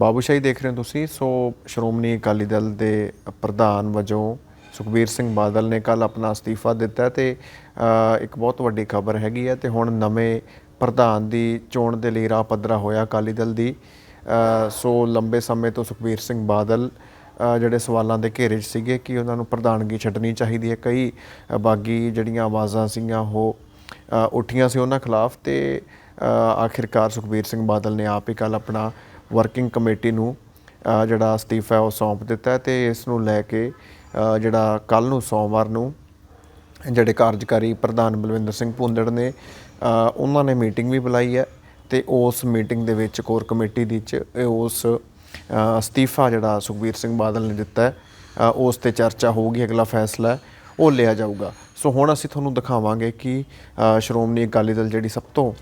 ਬਾਬੂਸ਼ਾਹੀ ਦੇਖ ਰਹੇ ਹੋ ਤੁਸੀਂ? ਸੋ ਸ਼੍ਰੋਮਣੀ ਅਕਾਲੀ ਦਲ ਦੇ ਪ੍ਰਧਾਨ ਵਜੋਂ ਸੁਖਬੀਰ ਸਿੰਘ ਬਾਦਲ ਨੇ ਕੱਲ ਆਪਣਾ ਅਸਤੀਫਾ ਦਿੱਤਾ ਹੈ ਤੇ ਇੱਕ ਬਹੁਤ ਵੱਡੀ ਖਬਰ ਹੈਗੀ ਹੈ ਤੇ ਹੁਣ ਨਵੇਂ ਪ੍ਰਧਾਨ ਦੀ ਚੋਣ ਦੇ ਲਈ ਰਾਹ ਪੱਧਰਾ ਹੋਇਆ ਅਕਾਲੀ ਦਲ ਦੀ। ਸੋ ਲੰਬੇ ਸਮੇਂ ਤੋਂ ਸੁਖਬੀਰ ਸਿੰਘ ਬਾਦਲ ਜਿਹੜੇ ਸਵਾਲਾਂ ਦੇ ਘੇਰੇ 'ਚ ਸੀਗੇ ਕਿ ਉਹਨਾਂ ਨੂੰ ਪ੍ਰਧਾਨਗੀ ਛੱਡਣੀ ਚਾਹੀਦੀ ਹੈ। ਕਈ ਬਾਗੀ ਜਿਹੜੀਆਂ ਆਵਾਜ਼ਾਂ ਸੀਗੀਆਂ, ਉਹ ਉੱਠੀਆਂ ਸੀ ਉਹਨਾਂ ਖਿਲਾਫ ਤੇ ਆਖਿਰਕਾਰ ਸੁਖਬੀਰ ਸਿੰਘ ਬਾਦਲ ਨੇ ਆਪ ਹੀ ਕੱਲ ਆਪਣਾ ਵਰਕਿੰਗ ਕਮੇਟੀ ਨੂੰ ਜਿਹੜਾ ਅਸਤੀਫਾ ਉਹ ਸੌਂਪ ਦਿੱਤਾ ਹੈ ਤੇ ਇਸ ਨੂੰ ਲੈ ਕੇ ਜਿਹੜਾ ਕੱਲ ਨੂੰ ਸੋਮਵਾਰ ਨੂੰ ਜਿਹੜੇ ਕਾਰਜਕਾਰੀ ਪ੍ਰਧਾਨ ਬਲਵਿੰਦਰ ਸਿੰਘ ਭੁੰਦੜ ਨੇ ਉਹਨਾਂ ਨੇ ਮੀਟਿੰਗ ਵੀ ਬੁਲਾਈ ਹੈ ਤੇ ਉਸ ਮੀਟਿੰਗ ਦੇ ਵਿੱਚ ਕੋਰ ਕਮੇਟੀ ਦੀ ਚ ਉਸ ਅਸਤੀਫਾ ਜਿਹੜਾ ਸੁਖਬੀਰ ਸਿੰਘ ਬਾਦਲ ਨੇ ਦਿੱਤਾ ਹੈ ਉਸ ਤੇ ਚਰਚਾ ਹੋਊਗੀ, ਅਗਲਾ ਫੈਸਲਾ ਉਹ ਲਿਆ ਜਾਊਗਾ। ਸੋ ਹੁਣ ਅਸੀਂ ਤੁਹਾਨੂੰ ਦਿਖਾਵਾਂਗੇ ਕਿ ਸ਼੍ਰੋਮਣੀ ਅਕਾਲੀ ਦਲ ਜਿਹੜੀ ਸਭ ਤੋਂ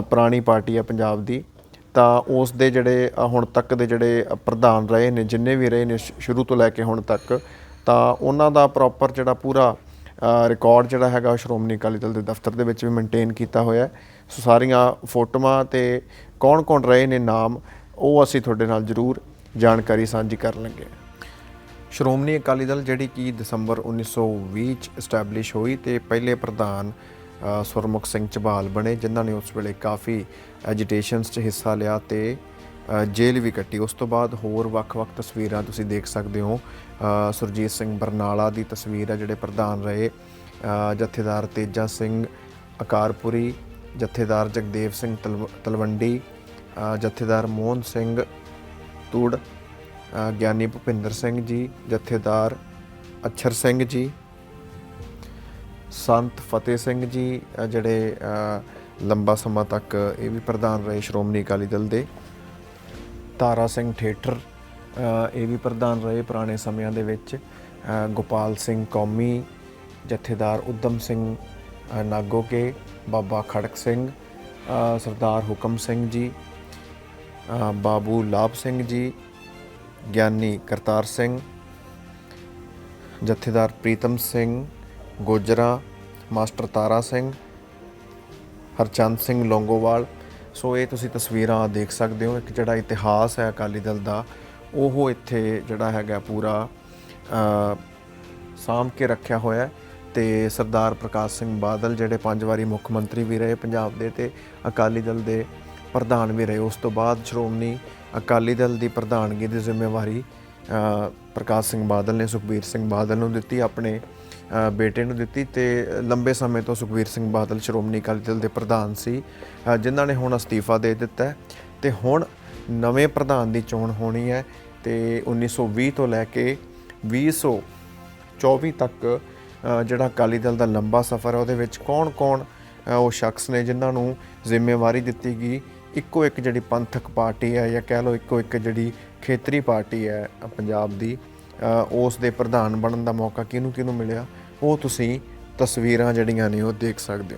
ਪੁਰਾਣੀ ਪਾਰਟੀ ਹੈ ਪੰਜਾਬ ਦੀ ਤਾਂ ਉਸ ਦੇ ਜਿਹੜੇ ਹੁਣ ਤੱਕ ਦੇ ਜਿਹੜੇ ਪ੍ਰਧਾਨ ਰਹੇ ਨੇ, ਜਿੰਨੇ ਵੀ ਰਹੇ ਨੇ ਸ਼ੁਰੂ ਤੋਂ ਲੈ ਕੇ ਹੁਣ ਤੱਕ, ਤਾਂ ਉਹਨਾਂ ਦਾ ਪ੍ਰੋਪਰ ਜਿਹੜਾ ਪੂਰਾ ਰਿਕਾਰਡ ਜਿਹੜਾ ਹੈਗਾ ਸ਼੍ਰੋਮਣੀ ਅਕਾਲੀ ਦਲ ਦੇ ਦਫ਼ਤਰ ਦੇ ਵਿੱਚ ਵੀ ਮੇਨਟੇਨ ਕੀਤਾ ਹੋਇਆ ਹੈ। ਸੋ ਸਾਰੀਆਂ ਫੋਟੋਆਂ ਤੇ ਕੌਣ-ਕੌਣ ਰਹੇ ਨੇ ਨਾਮ, ਉਹ ਅਸੀਂ ਤੁਹਾਡੇ ਨਾਲ ਜ਼ਰੂਰ ਜਾਣਕਾਰੀ ਸਾਂਝੀ ਕਰਨ ਲੱਗੇ ਸ਼੍ਰੋਮਣੀ ਅਕਾਲੀ ਦਲ ਜਿਹੜੀ ਕਿ ਦਸੰਬਰ 1920 ਚ ਐਸਟੈਬਲਿਸ਼ ਹੋਈ ਤੇ ਪਹਿਲੇ ਪ੍ਰਧਾਨ ਸੁਰਮੁਖ ਸਿੰਘ ਝਬਾਲ ਬਣੇ, ਜਿਨ੍ਹਾਂ ਨੇ ਉਸ ਵੇਲੇ ਕਾਫੀ ਐਜੀਟੇਸ਼ਨਸ 'ਚ ਹਿੱਸਾ ਲਿਆ ਤੇ ਜੇਲ੍ਹ ਵੀ ਕੱਟੀ। ਉਸ ਤੋਂ ਬਾਅਦ ਹੋਰ ਵੱਖ-ਵੱਖ ਤਸਵੀਰਾਂ ਤੁਸੀਂ ਦੇਖ ਸਕਦੇ ਹੋ। ਸੁਰਜੀਤ ਸਿੰਘ ਬਰਨਾਲਾ ਦੀ ਤਸਵੀਰ ਹੈ ਜਿਹੜੇ ਪ੍ਰਧਾਨ ਰਹੇ। ਜਥੇਦਾਰ ਤੇਜਾ ਸਿੰਘ ਅਕਾਰਪੁਰੀ, ਜਥੇਦਾਰ ਜਗਦੇਵ ਸਿੰਘ ਤਲਵ- ਤਲਵੰਡੀ ਜਥੇਦਾਰ ਮੋਹਨ ਸਿੰਘ ਤੂੜ ਗਿਆਨੀ ਭੁਪਿੰਦਰ ਸਿੰਘ ਜੀ, ਜਥੇਦਾਰ ਅਛਰ ਸਿੰਘ ਜੀ ਸੰਤ ਫਤਿਹ ਸਿੰਘ ਜੀ ਜਿਹੜੇ ਲੰਬਾ ਸਮਾਂ ਤੱਕ ਇਹ ਵੀ ਪ੍ਰਧਾਨ ਰਹੇ ਸ਼੍ਰੋਮਣੀ ਅਕਾਲੀ ਦਲ ਦੇ। ਤਾਰਾ ਸਿੰਘ ਠੇਠਰ ਇਹ ਵੀ ਪ੍ਰਧਾਨ ਰਹੇ ਪੁਰਾਣੇ ਸਮਿਆਂ ਦੇ ਵਿੱਚ। ਗੋਪਾਲ ਸਿੰਘ ਕੌਮੀ, ਜਥੇਦਾਰ ਉਦਮ ਸਿੰਘ ਨਾਗੋਕੇ, ਬਾਬਾ ਖੜਕ ਸਿੰਘ ਸਰਦਾਰ ਹੁਕਮ ਸਿੰਘ ਜੀ ਬਾਬੂ ਲਾਭ ਸਿੰਘ ਜੀ, ਗਿਆਨੀ ਕਰਤਾਰ ਸਿੰਘ, ਜਥੇਦਾਰ ਪ੍ਰੀਤਮ ਸਿੰਘ, ਗੋਜਰਾ ਮਾਸਟਰ ਤਾਰਾ ਸਿੰਘ ਹਰਚੰਦ ਸਿੰਘ ਲੌਂਗੋਵਾਲ। ਸੋ ਇਹ ਤੁਸੀਂ ਤਸਵੀਰਾਂ ਦੇਖ ਸਕਦੇ ਹੋ। ਇੱਕ ਜਿਹੜਾ ਇਤਿਹਾਸ ਹੈ ਅਕਾਲੀ ਦਲ ਦਾ ਉਹ ਇੱਥੇ ਜਿਹੜਾ ਹੈਗਾ ਪੂਰਾ ਅ, ਸਾਂਭ ਕੇ ਰੱਖਿਆ ਹੋਇਆ ਹੈ। ਤੇ ਸਰਦਾਰ ਪ੍ਰਕਾਸ਼ ਸਿੰਘ ਬਾਦਲ ਜਿਹੜੇ ਪੰਜ ਵਾਰੀ ਮੁੱਖ ਮੰਤਰੀ ਵੀ ਰਹੇ ਪੰਜਾਬ ਦੇ ਤੇ ਅਕਾਲੀ ਦਲ ਦੇ ਪ੍ਰਧਾਨ ਵੀ ਰਹੇ। ਉਸ ਤੋਂ ਬਾਅਦ ਸ਼੍ਰੋਮਣੀ ਅਕਾਲੀ ਦਲ ਦੀ ਪ੍ਰਧਾਨਗੀ ਦੀ ਜ਼ਿੰਮੇਵਾਰੀ ਪ੍ਰਕਾਸ਼ ਸਿੰਘ ਬਾਦਲ ਨੇ ਸੁਖਬੀਰ ਸਿੰਘ ਬਾਦਲ ਨੂੰ ਦਿੱਤੀ। ਆਪਣੇ ਬੇਟੇ ਨੂੰ ਦਿੱਤੀ ਤੇ ਲੰਬੇ ਸਮੇਂ ਤੋਂ ਸੁਖਬੀਰ ਸਿੰਘ ਬਾਦਲ, ਸ਼੍ਰੋਮਣੀ ਅਕਾਲੀ ਦਲ ਦੇ ਪ੍ਰਧਾਨ ਸੀ ਜਿਨ੍ਹਾਂ ਨੇ ਹੁਣ ਅਸਤੀਫਾ ਦੇ ਦਿੱਤਾ ਹੈ ਤੇ ਹੁਣ ਨਵੇਂ ਪ੍ਰਧਾਨ ਦੀ ਚੋਣ ਹੋਣੀ ਹੈ ਤੇ 1920 ਤੋਂ ਲੈ ਕੇ 2024 ਤੱਕ ਜਿਹੜਾ ਅਕਾਲੀ ਦਲ ਦਾ ਲੰਬਾ ਸਫ਼ਰ ਹੈ ਉਹਦੇ ਵਿੱਚ ਕੌਣ-ਕੌਣ ਉਹ ਸ਼ਖਸ ਨੇ ਜਿਨ੍ਹਾਂ ਨੂੰ ਜ਼ਿੰਮੇਵਾਰੀ ਦਿੱਤੀ ਗਈ, ਇੱਕੋ ਇੱਕ ਜਿਹੜੀ ਪੰਥਕ ਪਾਰਟੀ ਹੈ ਜਾਂ ਕਹਿ ਲਓ ਇੱਕੋ ਇੱਕ ਜਿਹੜੀ ਖੇਤਰੀ ਪਾਰਟੀ ਹੈ ਪੰਜਾਬ ਦੀ। ਉਸ ਦੇ ਪ੍ਰਧਾਨ ਬਣਨ ਦਾ ਮੌਕਾ ਕਿਹਨੂੰ ਕਿਹਨੂੰ ਮਿਲਿਆ? ਉਹ ਤੁਸੀਂ ਤਸਵੀਰਾਂ ਜਿਹੜੀਆਂ ਨੇ ਉਹ ਦੇਖ ਸਕਦੇ ਹੋ।